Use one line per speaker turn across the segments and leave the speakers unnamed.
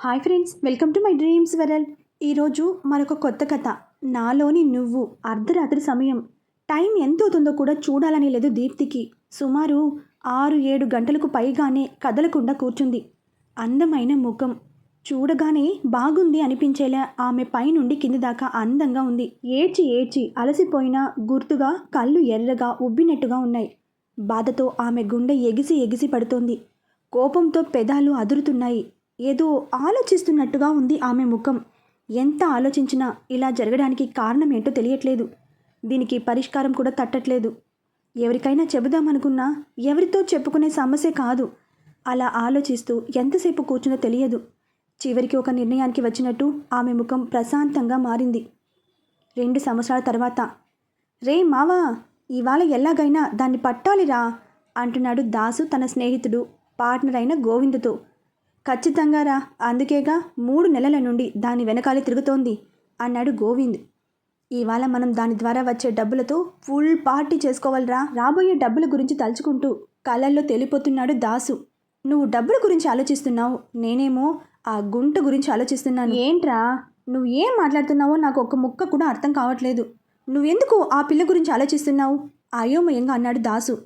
Hi friends welcome to my dreams world. ఈరోజు మరొక కొత్త కథ. నాలోని నువ్వు అర్ధరాత్రి సమయం. టైం ఎంత అవుతుందో కూడా చూడాలని లేదు దీప్తికి. సుమారు ఆరు ఏడు గంటలకు పైగానే కదలకుండా కూర్చుంది. అందమైన ముఖం. చూడగానే బాగుంది అనిపించేలా ఆమె పైనుండి కింది దాకా అందంగా ఉంది. ఏడ్చి ఏడ్చి అలసిపోయిన గుర్తుగా కళ్ళు ఎర్రగా ఉబ్బినట్టుగా ఉన్నాయి. బాధతో ఆమె గుండె ఎగిసి ఎగిసి పడుతోంది. కోపంతో పెదాలు అదురుతున్నాయి. ఏదో ఆలోచిస్తున్నట్టుగా ఉంది ఆమె ముఖం. ఎంత ఆలోచించినా ఇలా జరగడానికి కారణం ఏంటో తెలియట్లేదు. దీనికి పరిష్కారం కూడా తట్టట్లేదు. ఎవరికైనా చెబుదామనుకున్నా ఎవరితో చెప్పుకునే సమస్య కాదు. అలా ఆలోచిస్తూ ఎంతసేపు కూర్చుందో తెలియదు. చివరికి ఒక నిర్ణయానికి వచ్చినట్టు ఆమె ముఖం ప్రశాంతంగా మారింది. రెండు సంవత్సరాల తర్వాత. రే మావా ఇవాళ ఎలాగైనా దాన్ని పట్టాలిరా అంటున్నాడు దాసు తన స్నేహితుడు పార్ట్నర్ అయిన గోవిందుతో. ఖచ్చితంగా రా. అందుకేగా మూడు నెలల నుండి దాని వెనకాలే తిరుగుతోంది అన్నాడు గోవింద్. ఇవాళ మనం దాని ద్వారా వచ్చే డబ్బులతో ఫుల్ పార్టీ చేసుకోవాలిరా. రాబోయే డబ్బుల గురించి తలుచుకుంటూ కళ్ళల్లో తెలిపోతున్నాడు దాసు. నువ్వు డబ్బుల గురించి ఆలోచిస్తున్నావు? నేనేమో ఆ గుంట గురించి ఆలోచిస్తున్నాను. ఏంట్రా? నువ్వు ఏం మాట్లాడుతున్నావో నాకు ఒక ముక్క కూడా అర్థం కావట్లేదు. నువ్వెందుకు ఆ పిల్ల గురించి ఆలోచిస్తున్నావు? అయోమయంగా అన్నాడు దాసు.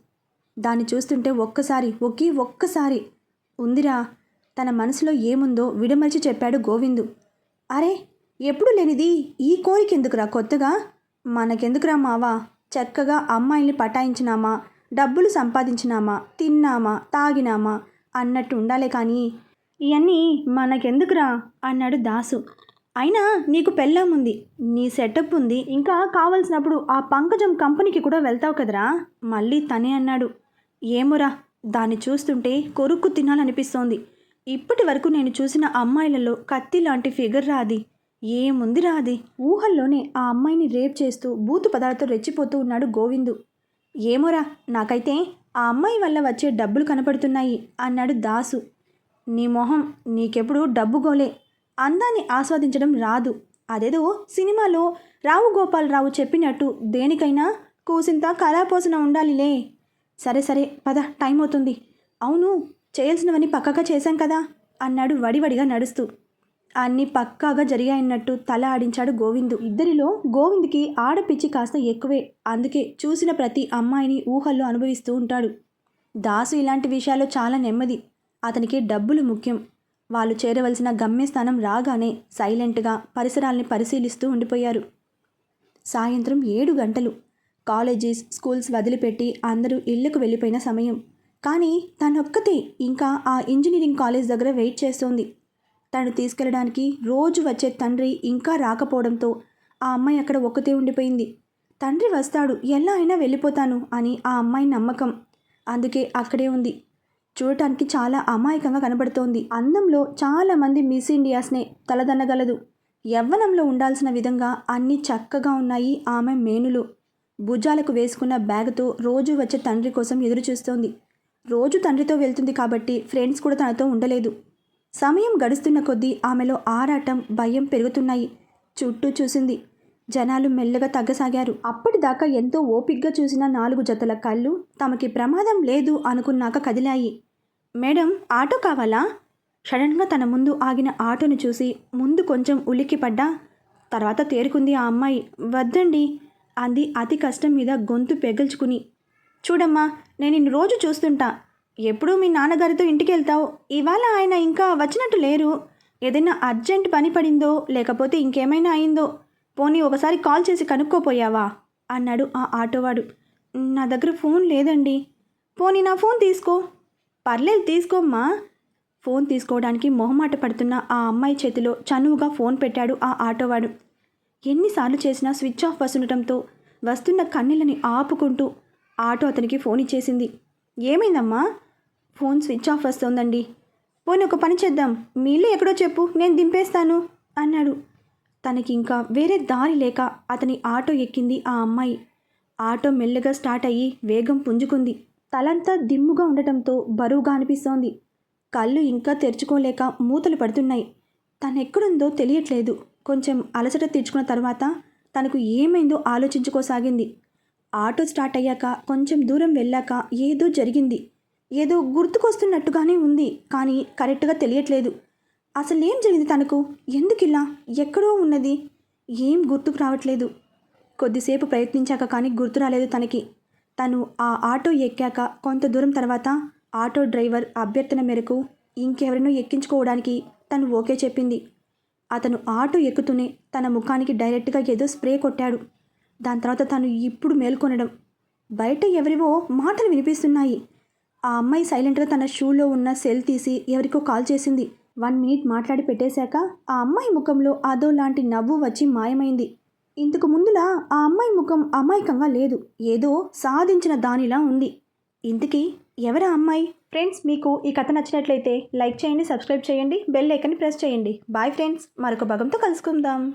దాన్ని చూస్తుంటే ఒక్కసారి ఒకే ఒక్కసారి. ఉందిరా తన మనసులో ఏముందో విడమలిచి చెప్పాడు గోవిందు. అరే ఎప్పుడు లేనిది ఈ కోరికెందుకురా కొత్తగా? మనకెందుకురా మావా? చక్కగా అమ్మాయిల్ని పటాయించినామా? డబ్బులు సంపాదించినామా? తిన్నామా? తాగినామా? అన్నట్టు ఉండాలే కానీ ఇవన్నీ మనకెందుకురా? అన్నాడు దాసు. అయినా నీకు పెళ్ళం ఉంది. నీ సెటప్ ఉంది. ఇంకా కావలసినప్పుడు ఆ పంకజం కంపెనీకి కూడా వెళ్తావు కదరా? మళ్ళీ తనే అన్నాడు. ఏమోరా దాన్ని చూస్తుంటే కొరుక్కు తినాలనిపిస్తోంది. ఇప్పటి వరకు నేను చూసిన అమ్మాయిలలో కత్తి లాంటి ఫిగర్ రాది. ఏముంది రాది? ఊహల్లోనే ఆ అమ్మాయిని రేప్ చేస్తూ బూతు పదార్థం రెచ్చిపోతూ ఉన్నాడు గోవిందు. ఏమోరా నాకైతే ఆ అమ్మాయి వల్ల వచ్చే డబ్బులు కనపడుతున్నాయి అన్నాడు దాసు. నీ మొహం నీకెప్పుడు డబ్బు గోలే. అందాన్ని ఆస్వాదించడం రాదు. అదేదో సినిమాలో రావు గోపాలరావు చెప్పినట్టు దేనికైనా కూసింత కళాపోసన ఉండాలిలే. సరే సరే పద టైం అవుతుంది అవును చేయాల్సినవన్నీ పక్కగా చేశాం కదా అన్నాడు వడివడిగా నడుస్తూ. అన్నీ పక్కాగా జరిగాయన్నట్టు తల ఆడించాడు గోవిందు. ఇద్దరిలో గోవింద్కి ఆడపిచ్చి కాస్త ఎక్కువే. అందుకే చూసిన ప్రతి అమ్మాయిని ఊహల్లో అనుభవిస్తూ ఉంటాడు. దాసు ఇలాంటి విషయాల్లో చాలా నెమ్మది. అతనికి డబ్బులు ముఖ్యం. వాళ్ళు చేరవలసిన గమ్యస్థానం రాగానే సైలెంట్గా పరిసరాల్ని పరిశీలిస్తూ ఉండిపోయారు. సాయంత్రం ఏడు గంటలు. కాలేజెస్ స్కూల్స్ వదిలిపెట్టి అందరూ ఇళ్ళకు వెళ్ళిపోయిన సమయం. కానీ తనొక్కతే ఇంకా ఆ ఇంజనీరింగ్ కాలేజ్ దగ్గర వెయిట్ చేస్తోంది. తను తీసుకెళ్ళడానికి రోజు వచ్చే తండ్రి ఇంకా రాకపోవడంతో ఆ అమ్మాయి అక్కడ ఒక్కతే ఉండిపోయింది. తండ్రి వస్తాడు ఎలా అయినా వెళ్ళిపోతాను అని ఆ అమ్మాయి నమ్మకం అందుకే అక్కడే ఉంది. చూడటానికి చాలా అమాయకంగా కనబడుతోంది. అందంలో చాలామంది మిస్ ఇండియాస్నే తలదన్నగలదు. యవ్వనంలో ఉండాల్సిన విధంగా అన్ని చక్కగా ఉన్నాయి ఆమె మేనులు. భుజాలకు వేసుకున్న బ్యాగ్తో రోజు వచ్చే తండ్రి కోసం ఎదురుచూస్తోంది. రోజు తండ్రితో వెళ్తుంది కాబట్టి ఫ్రెండ్స్ కూడా తనతో ఉండలేదు. సమయం గడుస్తున్న కొద్దీ ఆమెలో ఆరాటం భయం పెరుగుతున్నాయి. చుట్టూ చూసింది. జనాలు మెల్లగా తగ్గసాగారు. అప్పటిదాకా ఎంతో ఓపిగ్గా చూసిన నాలుగు జతల కళ్ళు తమకి ప్రమాదం లేదు అనుకున్నాక కదిలాయి. మేడం ఆటో కావాలా? సడన్గా తన ముందు ఆగిన ఆటోను చూసి ముందు కొంచెం ఉలిక్కిపడ్డా. తర్వాత తేరుకుంది ఆ అమ్మాయి. వద్దండి అంది అతి కష్టం మీద గొంతు పెగల్చుకుని. చూడమ్మా నేను ఇన్ని రోజు చూస్తుంటా. ఎప్పుడూ మీ నాన్నగారితో ఇంటికి వెళ్తావు ఇవాళ ఆయన ఇంకా వచ్చినట్టు లేరు. ఏదైనా అర్జెంట్ పని పడిందో లేకపోతే ఇంకేమైనా అయిందో పోనీ ఒకసారి కాల్ చేసి కనుక్కోపోయావా? అన్నాడు ఆ ఆటోవాడు. నా దగ్గర ఫోన్ లేదండి. పోనీ నా ఫోన్ తీసుకో. పర్లేదు తీసుకోమ్మా. ఫోన్ తీసుకోవడానికి మొహమాట పడుతున్న ఆ అమ్మాయి చేతిలో చనువుగా ఫోన్ పెట్టాడు ఆ ఆటోవాడు. ఎన్నిసార్లు చేసినా స్విచ్ ఆఫ్ వస్తుండటంతో వస్తున్న కన్నీళ్ళని ఆపుకుంటూ ఆటో అతనికి ఫోన్ ఇచ్చేసింది. ఏమైందమ్మా? ఫోన్ స్విచ్ ఆఫ్ వస్తోందండి. పోనీ ఒక పని చేద్దాం. మీ ఇల్లు ఎక్కడో చెప్పు. నేను దింపేస్తాను అన్నాడు. తనకి ఇంకా వేరే దారి లేక అతని ఆటో ఎక్కింది ఆ అమ్మాయి. ఆటో మెల్లగా స్టార్ట్ అయ్యి వేగం పుంజుకుంది. తలంతా దిమ్ముగా ఉండటంతో బరువుగా అనిపిస్తోంది. కళ్ళు ఇంకా తెరుచుకోలేక మూతలు పడుతున్నాయి. తనెక్కడుందో తెలియట్లేదు. కొంచెం అలసట తీర్చుకున్న తర్వాత తనకు ఏమైందో ఆలోచించుకోసాగింది. ఆటో స్టార్ట్ అయ్యాక కొంచెం దూరం వెళ్ళాక ఏదో జరిగింది. ఏదో గుర్తుకొస్తున్నట్టుగానే ఉంది కానీ కరెక్ట్గా తెలియట్లేదు. అసలు ఏం జరిగింది తనకు? ఎందుకు ఇలా ఎక్కడో ఉన్నది. ఏం గుర్తుకు రావట్లేదు. కొద్దిసేపు ప్రయత్నించాక కానీ గుర్తు రాలేదు తనకి. తను ఆ ఆటో ఎక్కాక కొంత దూరం తర్వాత ఆటో డ్రైవర్ అభ్యర్థన మేరకు ఇంకెవరినో ఎక్కించుకోవడానికి తను ఓకే చెప్పింది. అతను ఆటో ఎక్కుతూనే తన ముఖానికి డైరెక్ట్గా ఏదో స్ప్రే కొట్టాడు. దాని తర్వాత తను ఇప్పుడు మేల్కొనడం. బయట ఎవరివో మాటలు వినిపిస్తున్నాయి. ఆ అమ్మాయి సైలెంట్గా తన షూలో ఉన్న సెల్ తీసి ఎవరికో కాల్ చేసింది. వన్ మినిట్ మాట్లాడి పెట్టేశాక ఆ అమ్మాయి ముఖంలో అదో లాంటి నవ్వు వచ్చి మాయమైంది. ఇంతకు ముందులా ఆ అమ్మాయి ముఖం అమాయకంగా లేదు. ఏదో సాధించిన దానిలా ఉంది. ఇంతకీ ఎవరా అమ్మాయి? ఫ్రెండ్స్ మీకు ఈ కథ నచ్చినట్లయితే లైక్ చేయండి సబ్స్క్రైబ్ చేయండి బెల్ ఐకన్ ప్రెస్ చేయండి. బాయ్ ఫ్రెండ్స్ మరొక భాగంతో కలుసుకుందాం.